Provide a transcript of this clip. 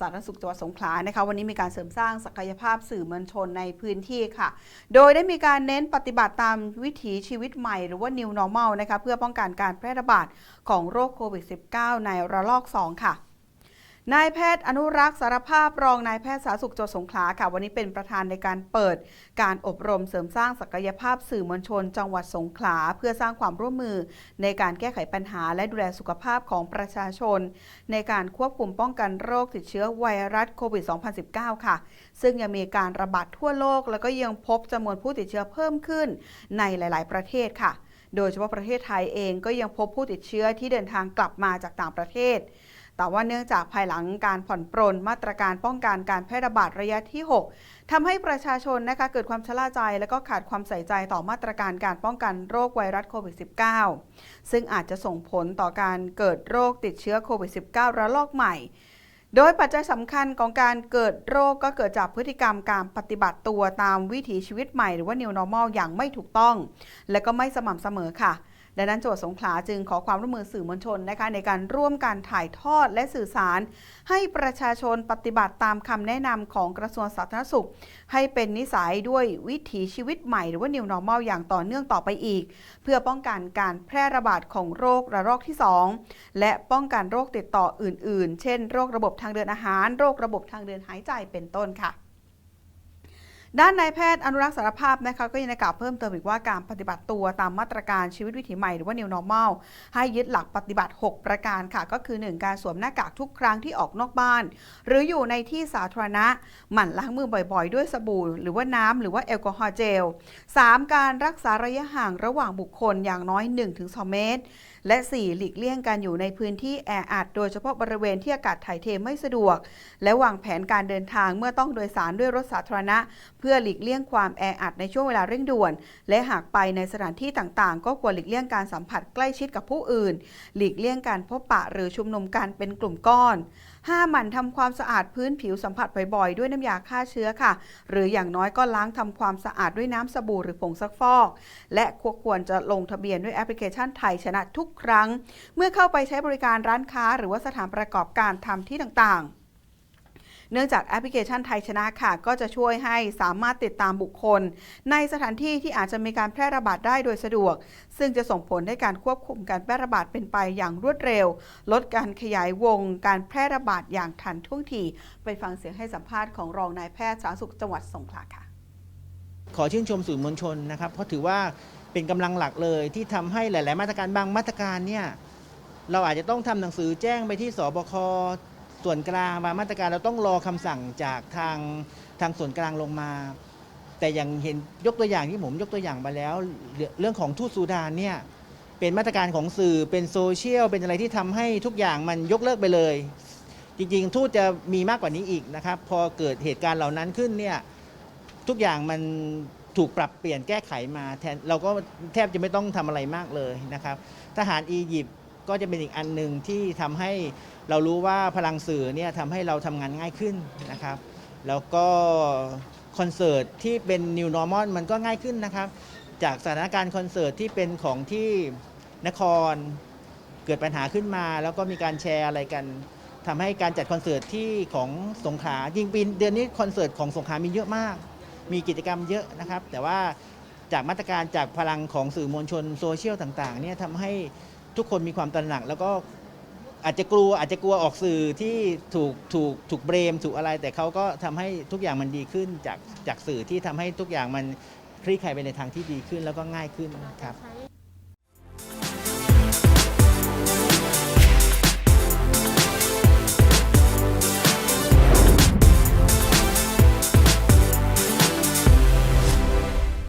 สาธารณสุขจังหวัดสงขลานะคะวันนี้มีการเสริมสร้างศักยภาพสื่อมวลชนในพื้นที่ค่ะ โดยได้มีการเน้นปฏิบัติตามวิถีชีวิตใหม่หรือว่า New Normal นะคะเพื่อป้องกันการแพร่ระบาดของโรคโควิด -19 ในระลอก 2 ค่ะ นายแพทย์อนุรักษ์สารภาพรองนายแพทย์สาธารณสุขจังหวัดสงขลาค่ะ วันนี้เป็นประธานในการเปิดการอบรมเสริมสร้างศักยภาพสื่อมวลชน จังหวัดสงขลา เพื่อสร้างความร่วมมือในการแก้ไขปัญหา และดูแลสุขภาพของประชาชน ในการควบคุมป้องกันโรคติดเชื้อไวรัสโควิด 2019 ค่ะ ซึ่งยังมีการระบาดทั่วโลก แล้วก็ยังพบจำนวนผู้ติดเชื้อเพิ่มขึ้นในหลาย ๆ ประเทศค่ะ โดยเฉพาะประเทศไทยเองก็ยังพบผู้ติดเชื้อที่เดินทางกลับมาจากต่างประเทศ แต่ว่าเนื่องจากภายหลังการผ่อนปรนมาตรการป้องกันการแพร่ระบาดระยะที่ 6ทำให้ประชาชนนะคะเกิดความชะล่าใจ และก็ขาดความใส่ใจต่อมาตรการการป้องกันโรคไวรัสโควิด -19 ซึ่งอาจจะส่งผลต่อการเกิดโรคติดเชื้อโควิด -19 ระลอกใหม่โดยปัจจัยสำคัญของการเกิดโรคก็เกิดจากพฤติกรรมการปฏิบัติตัวตามวิถีชีวิตใหม่หรือว่า New Normal อย่างไม่ถูกต้อง และก็ไม่สม่ำเสมอค่ะ ดังนั้นจังหวัดสงขลาจึงขอความร่วมมือสื่อมวลชนนะคะในการร่วมการถ่ายทอดและสื่อสาร ให้ประชาชนปฏิบัติตามคำแนะนำของกระทรวงสาธารณสุข ให้เป็นนิสัยด้วยวิถีชีวิตใหม่หรือว่า New Normal อย่างต่อเนื่องต่อไปอีก เพื่อป้องกันการแพร่ระบาดของโรคระลอกที่ 2 และป้องกันโรคติดต่ออื่น ๆ เช่น โรคระบบทางเดินอาหาร โรคระบบทางเดินหายใจเป็นต้นค่ะ ด้านนายแพทย์อนุรักษ์สารภาพนะคะก็ยังได้กล่าวเพิ่มเติมอีกว่าการปฏิบัติตัวตามมาตรการชีวิตวิถีใหม่หรือว่า New Normal ให้ยึดหลักปฏิบัติ 6 ประการค่ะ ก็คือ 1 การสวมหน้ากากทุกครั้งที่ออกนอกบ้าน หรืออยู่ในที่สาธารณะ หมั่นล้างมือบ่อยๆ ด้วยสบู่ หรือว่าน้ำหรือว่าแอลกอฮอล์เจล 3. การรักษาระยะห่างระหว่างบุคคลอย่างน้อย 1-2 เมตร และ 4 หลีกเลี่ยงการอยู่ในพื้นที่แออัดโดยเฉพาะบริเวณที่อากาศถ่ายเทไม่สะดวก และวางแผนการเดินทางเมื่อต้องโดยสารด้วยรถสาธารณะเพื่อหลีกเลี่ยงความแออัดในช่วงเวลาเร่งด่วน และหากไปในสถานที่ต่างๆ ก็ควรหลีกเลี่ยงการสัมผัสใกล้ชิดกับผู้อื่น หลีกเลี่ยงการพบปะหรือชุมนุมกันเป็นกลุ่มก้อนห้ามหมั่นทำความสะอาดพื้นผิวสัมผัสบ่อยๆ ด้วยน้ำยาฆ่าเชื้อค่ะ หรืออย่างน้อยก็ล้างทำความสะอาดด้วยน้ำสบู่หรือผงซักฟอก และควรจะลงทะเบียนด้วยแอปพลิเคชันไทยชนะทุกครั้ง เมื่อเข้าไปใช้บริการร้านค้า หรือว่าสถานประกอบการทำที่ต่างๆ เนื่องจากแอปพลิเคชันไทยชนะค่ะ ก็จะช่วยให้สามารถติดตามบุคคล ในสถานที่ที่อาจจะมีการแพร่ระบาดได้โดยสะดวก ซึ่งจะส่งผลให้การควบคุมการแพร่ระบาดเป็นไปอย่างรวดเร็ว ลดการขยายวง การแพร่ระบาดอย่างทันท่วงทีไปฟังเสียงให้สัมภาษณ์ของรองนายแพทย์สาธารณสุขจังหวัดสงขลาค่ะ ขอชื่นชมสื่อมวลชนนะครับเพราะถือว่าเป็นกำลังหลักเลยที่ทำให้หลาย ๆ มาตรการบางมาตรการเนี่ยเราอาจจะต้องทำหนังสือแจ้งไปที่สบค ส่วนกลางบางมาตรการเราต้องรอคำสั่งจากทางทางส่วนกลางลงมา แต่อย่างเห็นยกตัวอย่างที่ผมยกตัวอย่างไปแล้วเรื่องเรื่องของทูตซูดานเนี่ยเป็นมาตรการของสื่อเป็นโซเชียลเป็นอะไรที่ทำให้ทุกอย่างมันยกเลิกไปเลย จริงๆ ทูตจะมีมากกว่านี้อีกนะครับ พอเกิดเหตุการณ์เหล่านั้นขึ้นเนี่ยทุกอย่างมันถูกปรับเปลี่ยนแก้ไขมาแทนเราก็แทบจะไม่ต้องทำอะไรมากเลยนะครับ ทหารอียิปต์ ก็จะเป็นอีกอันหนึ่งที่ทำให้เรารู้ว่าพลังสื่อเนี่ยทำให้เราทำงานง่ายขึ้นนะครับ แล้วก็คอนเสิร์ตที่เป็น New Normal มันก็ง่ายขึ้นนะครับ จากสถานการณ์คอนเสิร์ตที่เป็นของที่นครเกิดปัญหาขึ้นมา แล้วก็มีการแชร์อะไรกันทำให้การจัดคอนเสิร์ตที่ของสงขลาจริงปีเดือนนี้คอนเสิร์ตของสงขลามีเยอะมาก มีกิจกรรมเยอะนะครับ แต่ว่าจากมาตรการจากพลังของสื่อมวลชนโซเชียลต่างๆเนี่ยทำให้ ทุกคนมีความตระหนัก แล้วก็อาจจะกลัวอาจจะกลัวออกสื่อที่ถูกถูกถูกเบรมถูกอะไร แต่เขาก็ทำให้ทุกอย่างมันดีขึ้นจากจากสื่อที่ทำให้ทุกอย่างมันคลี่คลายไปในทางที่ดีขึ้นแล้วก็ง่ายขึ้นครับ ใช้